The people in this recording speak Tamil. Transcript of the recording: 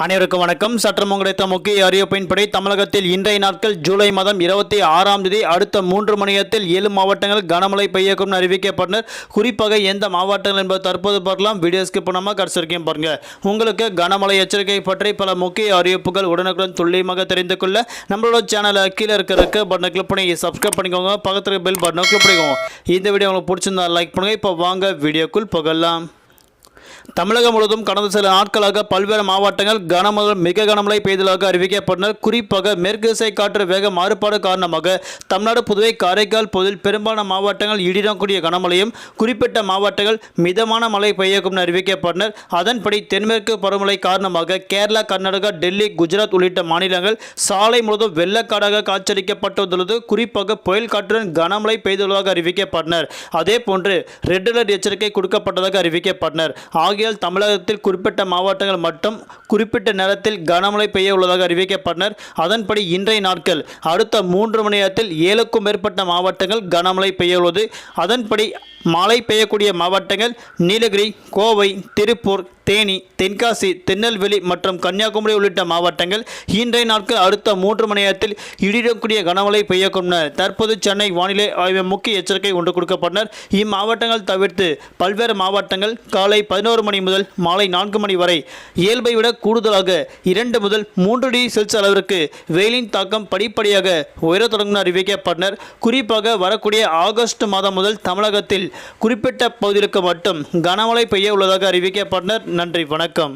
அனைவருக்கும் வணக்கம். சற்றம் கிடைத்த முக்கிய அறிவிப்பின்படி தமிழகத்தில் இன்றைய நாட்கள் ஜூலை மாதம் இருபத்தி ஆறாம் தேதி அடுத்த மூன்று மணியத்தில் ஏழு மாவட்டங்கள் கனமழை பெய்யக்கும் அறிவிக்கப்பட்டனர் குறிப்பாக எந்த மாவட்டங்கள் என்பது தற்போது பார்க்கலாம். வீடியோஸ்க்கு பணமாக பண்ணாமல் கடைசி பாருங்க. உங்களுக்கு கனமழை எச்சரிக்கை பற்றி பல முக்கிய அறிவிப்புகள் உடனுக்குடன் துல்லியமாக தெரிந்து கொள்ள நம்மளோட சேனலை கீழே இருக்கிறதுக்கு பட்டனை கிளிக் பண்ணி சப்ஸ்கிரைப் பண்ணிக்கோங்க. பக்கத்தில் பெல் பட்டனை கிளிக் பண்ணிக்கோங்க. இந்த வீடியோ உங்களுக்கு பிடிச்சிருந்தா லைக் பண்ணுங்கள் இப்போ வாங்க வீடியோக்குள் புகழலாம் தமிழகம் முழுவதும் கடந்த சில நாட்களாக பல்வேறு மாவட்டங்கள் கனமுதல் மிக கனமழை பெய்ததாக அறிவிக்கப்பட்டனர். குறிப்பாக மேற்கு திசை காற்று வேக மாறுபாடு காரணமாக தமிழ்நாடு புதுவை காரைக்கால் பகுதியில் பெரும்பாலான மாவட்டங்கள் இடிடக்கூடிய கனமழையும் குறிப்பிட்ட மாவட்டங்கள் மிதமான மழை பெய்யக்கும் என அறிவிக்கப்பட்டனர். அதன்படி தென்மேற்கு பருவமழை காரணமாக கேரளா கர்நாடகா டெல்லி குஜராத் உள்ளிட்ட மாநிலங்கள் சாலை முழுவதும் வெள்ளக்காடாக காட்சியளிக்கப்பட்டுள்ளது. குறிப்பாக புயல் காற்றுடன் கனமழை பெய்துள்ளதாக அறிவிக்கப்பட்டனர். அதே போன்று ரெட் அலர்ட் எச்சரிக்கை கொடுக்கப்பட்டதாக அறிவிக்கப்பட்டனர். ஆகையால் தமிழகத்தில் குறிப்பிட்ட மாவட்டங்கள் மட்டும் குறிப்பிட்ட நேரத்தில் கனமழை பெய்ய உள்ளதாக அறிவிக்கப்பட்டனர். அதன்படி இன்றைய நாட்கள் அடுத்த மூன்று மணி நேரத்தில் ஏழுக்கும் மேற்பட்ட மாவட்டங்கள் கனமழை பெய்ய உள்ளது. அதன்படி மழை பெய்யக்கூடிய மாவட்டங்கள் நீலகிரி கோவை திருப்பூர் தேனி தென்காசி திருநெல்வேலி மற்றும் கன்னியாகுமரி உள்ளிட்ட மாவட்டங்கள் இன்றைய நாட்கள் அடுத்த மூன்று மணி நேரத்தில் இடிடக்கூடிய கனமழை பெய்யக்கும் தற்போது சென்னை வானிலை ஆய்வு முக்கிய எச்சரிக்கை ஒன்று கொடுக்கப்பட்டனர். இம்மாவட்டங்கள் தவிர்த்து பல்வேறு மாவட்டங்கள் காலை பதினோரு மணி முதல் மாலை நான்கு மணி வரை இயல்பை விட கூடுதலாக இரண்டு முதல் மூன்று டிகிரி செல்சியஸ் அளவிற்கு வெயிலின் தாக்கம் படிப்படியாக உயரத் தொடங்கும் அறிவிக்கப்பட்டனர். குறிப்பாக வரக்கூடிய ஆகஸ்ட் மாதம் முதல் தமிழகத்தில் குறிப்பிட்ட பகுதிகளுக்கு மட்டும் கனமழை பெய்ய உள்ளதாக அறிவிக்கப்பட்டனர் நன்றி வணக்கம்.